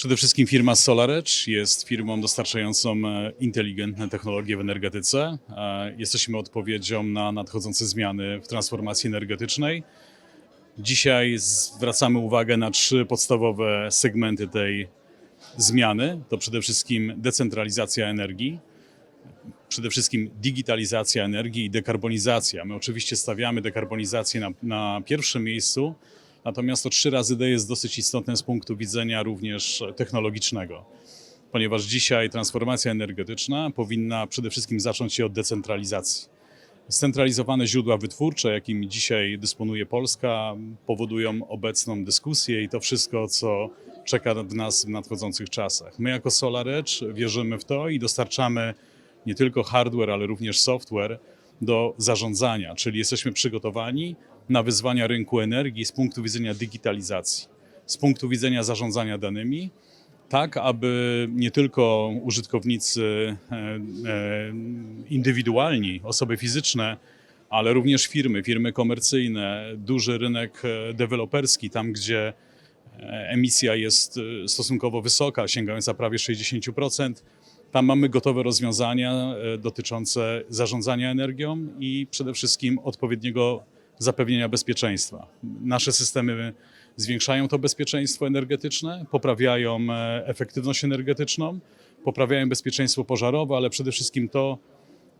Przede wszystkim firma SolarEdge jest firmą dostarczającą e, inteligentne technologie w energetyce. E, Jesteśmy odpowiedzią na nadchodzące zmiany w transformacji energetycznej. Dzisiaj zwracamy uwagę na trzy podstawowe segmenty tej zmiany. To przede wszystkim decentralizacja energii, przede wszystkim digitalizacja energii i dekarbonizacja. My oczywiście stawiamy dekarbonizację na, na pierwszym miejscu, natomiast to trzy razy D jest dosyć istotne z punktu widzenia również technologicznego, ponieważ dzisiaj transformacja energetyczna powinna przede wszystkim zacząć się od decentralizacji. Scentralizowane źródła wytwórcze, jakimi dzisiaj dysponuje Polska, powodują obecną dyskusję i to wszystko, co czeka w nas w nadchodzących czasach. My jako SolarEdge wierzymy w to i dostarczamy nie tylko hardware, ale również software do zarządzania, czyli jesteśmy przygotowani na wyzwania rynku energii z punktu widzenia digitalizacji, z punktu widzenia zarządzania danymi, tak aby nie tylko użytkownicy e, e, indywidualni, osoby fizyczne, ale również firmy, firmy komercyjne, duży rynek e, deweloperski, tam gdzie emisja jest stosunkowo wysoka, sięgająca prawie 60%. Tam mamy gotowe rozwiązania dotyczące zarządzania energią i przede wszystkim odpowiedniego zapewnienia bezpieczeństwa. Nasze systemy zwiększają to bezpieczeństwo energetyczne, poprawiają e, efektywność energetyczną, poprawiają bezpieczeństwo pożarowe, ale przede wszystkim to,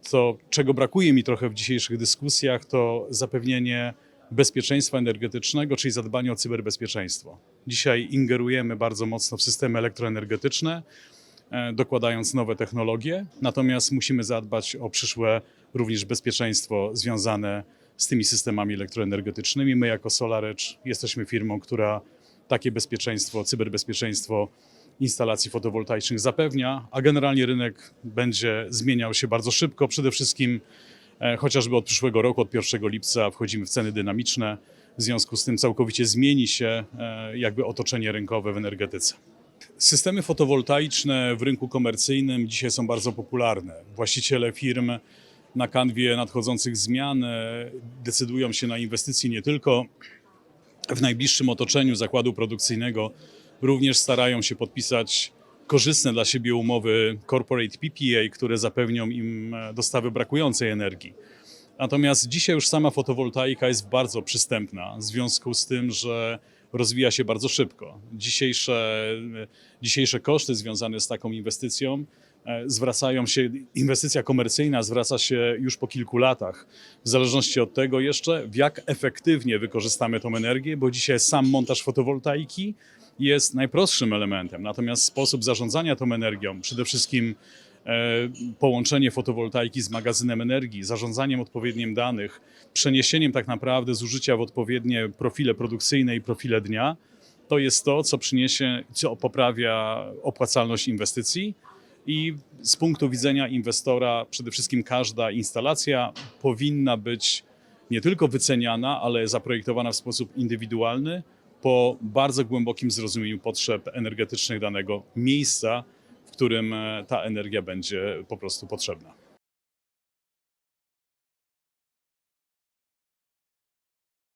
co, czego brakuje mi trochę w dzisiejszych dyskusjach, to zapewnienie bezpieczeństwa energetycznego, czyli zadbanie o cyberbezpieczeństwo. Dzisiaj ingerujemy bardzo mocno w systemy elektroenergetyczne, e, dokładając nowe technologie, natomiast musimy zadbać o przyszłe również bezpieczeństwo związane z tymi systemami elektroenergetycznymi. My jako SolarEdge jesteśmy firmą, która takie bezpieczeństwo, cyberbezpieczeństwo instalacji fotowoltaicznych zapewnia, a generalnie rynek będzie zmieniał się bardzo szybko. Przede wszystkim e, chociażby od przyszłego roku, od 1 lipca wchodzimy w ceny dynamiczne. W związku z tym całkowicie zmieni się e, jakby otoczenie rynkowe w energetyce. Systemy fotowoltaiczne w rynku komercyjnym dzisiaj są bardzo popularne. Właściciele firm na kanwie nadchodzących zmian e, decydują się na inwestycje nie tylko w najbliższym otoczeniu zakładu produkcyjnego, również starają się podpisać korzystne dla siebie umowy corporate PPA, które zapewnią im e, dostawy brakującej energii. Natomiast dzisiaj już sama fotowoltaika jest bardzo przystępna w związku z tym, że rozwija się bardzo szybko. Dzisiejsze, dzisiejsze koszty związane z taką inwestycją e, zwracają się, inwestycja komercyjna zwraca się już po kilku latach, w zależności od tego jeszcze, w jak efektywnie wykorzystamy tą energię, bo dzisiaj sam montaż fotowoltaiki jest najprostszym elementem, natomiast sposób zarządzania tą energią, przede wszystkim e, połączenie fotowoltaiki z magazynem energii, zarządzaniem odpowiednim danych, przeniesieniem tak naprawdę zużycia w odpowiednie profile produkcyjne i profile dnia, to jest to, co przyniesie, co poprawia opłacalność inwestycji. I z punktu widzenia inwestora, przede wszystkim każda instalacja powinna być nie tylko wyceniana, ale zaprojektowana w sposób indywidualny, po bardzo głębokim zrozumieniu potrzeb energetycznych danego miejsca, w którym e, ta energia będzie po prostu potrzebna.